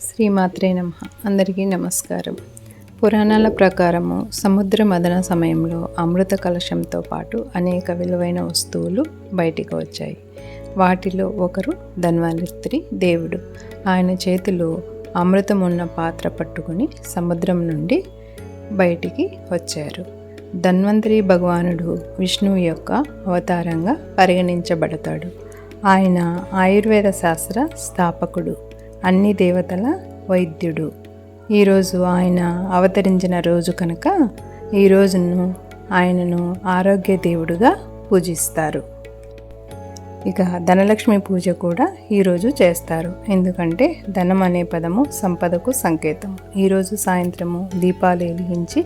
శ్రీమాత్రే నమ. అందరికీ నమస్కారం. పురాణాల ప్రకారము సముద్ర మదన సమయంలో అమృత కలశంతో పాటు అనేక విలువైన వస్తువులు బయటికి వచ్చాయి. వాటిలో ఒకరు ధన్వాలిత్రి దేవుడు. ఆయన చేతిలో అమృతం ఉన్న పాత్ర పట్టుకుని సముద్రం నుండి బయటికి వచ్చారు. ధన్వంతరి భగవానుడు విష్ణువు యొక్క అవతారంగా పరిగణించబడతాడు. ఆయన ఆయుర్వేద శాస్త్ర స్థాపకుడు. అన్ని దేవతల వైద్యుడు. ఈరోజు ఆయన అవతరించిన రోజు కనుక ఈ రోజును ఆయనను ఆరోగ్య దేవుడుగా పూజిస్తారు. ఇక ధనలక్ష్మి పూజ కూడా ఈరోజు చేస్తారు. ఎందుకంటే ధనం అనే పదము సంపదకు సంకేతం. ఈరోజు సాయంత్రము దీపాలు వెలిగించి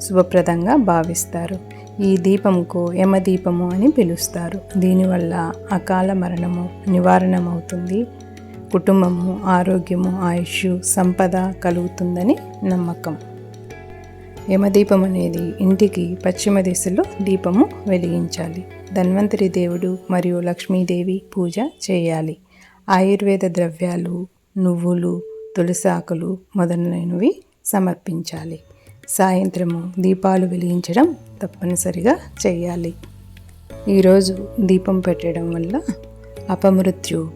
శుభప్రదంగా భావిస్తారు. ఈ దీపంకు యమదీపము అని పిలుస్తారు. దీనివల్ల అకాల మరణము నివారణమవుతుంది. కుటుంబము ఆరోగ్యము ఆయుష్ సంపద కలుగుతుందని నమ్మకం. యమదీపం అనేది ఇంటికి పశ్చిమ దిశలో దీపము వెలిగించాలి. ధన్వంతరి దేవుడు మరియు లక్ష్మీదేవి పూజ చేయాలి. ఆయుర్వేద ద్రవ్యాలు నువ్వులు తులసాకులు మొదలైనవి సమర్పించాలి. సాయంత్రము దీపాలు వెలిగించడం తప్పనిసరిగా చేయాలి. ఈరోజు దీపం పెట్టడం వల్ల అపమృత్యు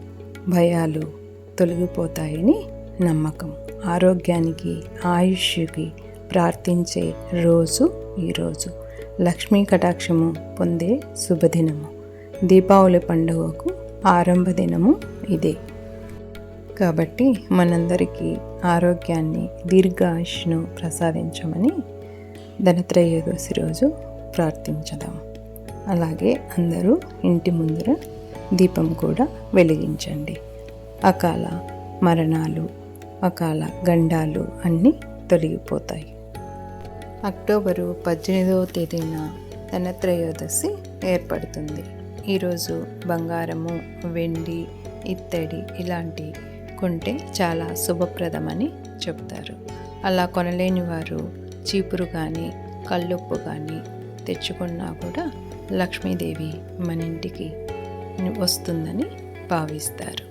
భయాలు తొలగిపోతాయని నమ్మకం. ఆరోగ్యానికి ఆయుష్కి ప్రార్థించే రోజు ఈరోజు లక్ష్మీ కటాక్షము పొందే శుభదినము. దీపావళి పండుగకు ఆరంభ దినము ఇదే. కాబట్టి మనందరికీ ఆరోగ్యాన్ని దీర్ఘాయుష్ను ప్రసాదించమని ధనత్రయోదశి రోజు ప్రార్థించదాం. అలాగే అందరూ ఇంటి ముందర దీపం కూడా వెలిగించండి. అకాల మరణాలు అకాల గండాలు అన్నీ తొలగిపోతాయి. అక్టోబరు పద్దెనిమిదవ తేదీన ధనత్రయోదశి ఏర్పడుతుంది. ఈరోజు బంగారము వెండి ఇత్తడి ఇలాంటి కొంటే చాలా శుభప్రదమని చెప్తారు అలా కొనలేని వారు చీపురు కానీ కల్లుప్పు కానీ తెచ్చుకున్నా కూడా లక్ష్మీదేవి మన ఇంటికి వస్తుందని భావిస్తారు.